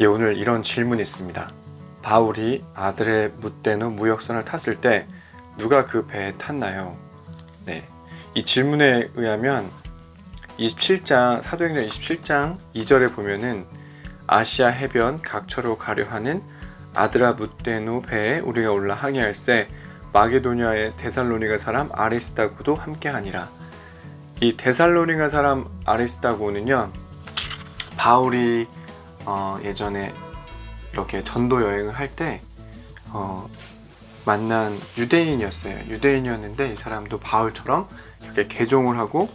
예, 오늘 이런 질문이 있습니다. 바울이 아들의 무대노 무역선을 탔을 때 누가 그 배에 탔나요? 네. 이 질문에 의하면 27장 사도행전 27장 2절에 보면은 아시아 해변 각처로 가려 하는 아드라 무데노 배에 우리가 올라 항해할세 마게도니아의 데살로니가 사람 아리스다고도 함께하니라. 이 데살로니가 사람 아리스다고는요 바울이 어, 예전에 이렇게 전도 여행을 할때 어, 만난 유대인이었어요. 유대인이었는데 이 사람도 바울처럼 이렇게 개종을 하고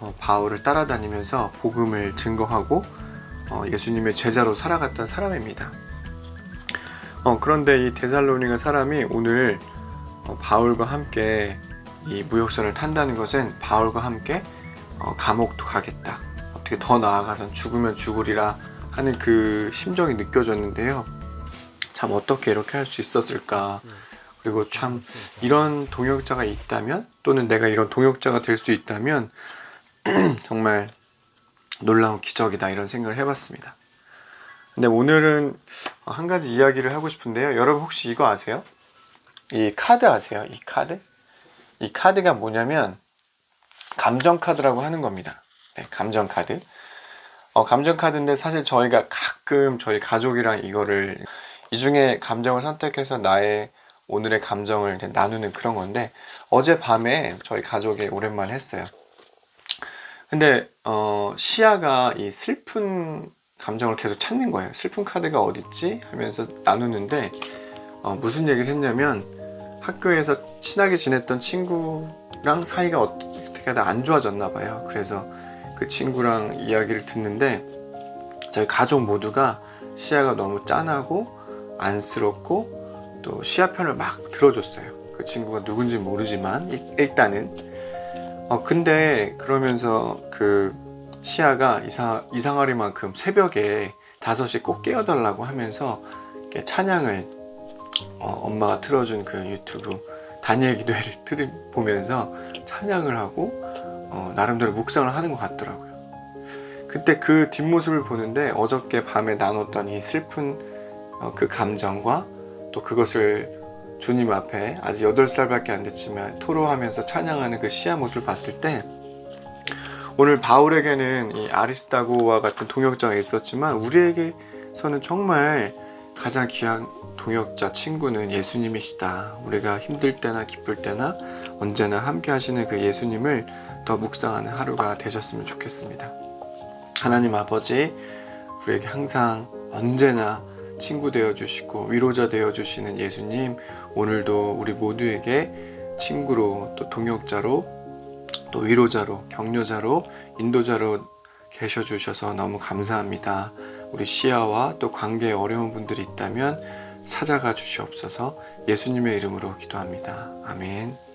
어, 바울을 따라다니면서 복음을 증거하고 어, 예수님의 제자로 살아갔던 사람입니다. 어, 그런데 이 데살로니가 사람이 오늘 어, 바울과 함께 이 무역선을 탄다는 것은 바울과 함께 어, 감옥도 가겠다. 어떻게 더 나아가선 죽으면 죽으리라 하는 그 심정이 느껴졌는데요. 참 어떻게 이렇게 할 수 있었을까? 그리고 참 이런 동역자가 있다면 또는 내가 이런 동역자가 될 수 있다면 정말 놀라운 기적이다 이런 생각을 해봤습니다. 근데 오늘은 한 가지 이야기를 하고 싶은데요. 여러분 혹시 이거 아세요? 이 카드 아세요? 이 카드? 이 카드가 뭐냐면 감정 카드라고 하는 겁니다. 네, 감정 카드. 어, 감정 카드인데 사실 저희가 가끔 저희 가족이랑 이거를 이 중에 감정을 선택해서 나의 오늘의 감정을 나누는 그런 건데 어제 밤에 저희 가족이 오랜만에 했어요. 근데 어, 시아가 이 슬픈 감정을 계속 찾는 거예요. 슬픈 카드가 어딨지? 하면서 나누는데 어, 무슨 얘기를 했냐면 학교에서 친하게 지냈던 친구랑 사이가 어떻게 안 좋아졌나 봐요. 그래서 그 친구랑 이야기를 듣는데 저희 가족 모두가 시아가 너무 짠하고 안쓰럽고 또 시아 편을 막 들어줬어요. 그 친구가 누군지 모르지만 일- 일단은 어 근데 그러면서 그 시아가 이상 이상하리만큼 새벽에 5시 꼭 깨워달라고 하면서 찬양을 어, 엄마가 틀어준 그 유튜브 다니엘 기도회를 틀 보면서 찬양을 하고 어, 나름대로 묵상을 하는 것 같더라고요. 그때 그 뒷모습을 보는데 어저께 밤에 나눴던 이 슬픈 어, 그 감정과 또 그것을 주님 앞에 아직 8살밖에 안 됐지만 토로하면서 찬양하는 그 시아 모습을 봤을 때 오늘 바울에게는 이 아리스타고와 같은 동역자가 있었지만 우리에게서는 정말 가장 귀한 동역자 친구는 예수님이시다. 우리가 힘들 때나 기쁠 때나 언제나 함께 하시는 그 예수님을 더 묵상하는 하루가 되셨으면 좋겠습니다. 하나님 아버지, 우리에게 항상 언제나 친구 되어 주시고 위로자 되어 주시는 예수님, 오늘도 우리 모두에게 친구로 또 동역자로 또 위로자로 격려자로 인도자로 계셔 주셔서 너무 감사합니다. 우리 시아와 또 관계에 어려운 분들이 있다면 찾아가 주시옵소서 예수님의 이름으로 기도합니다. 아멘.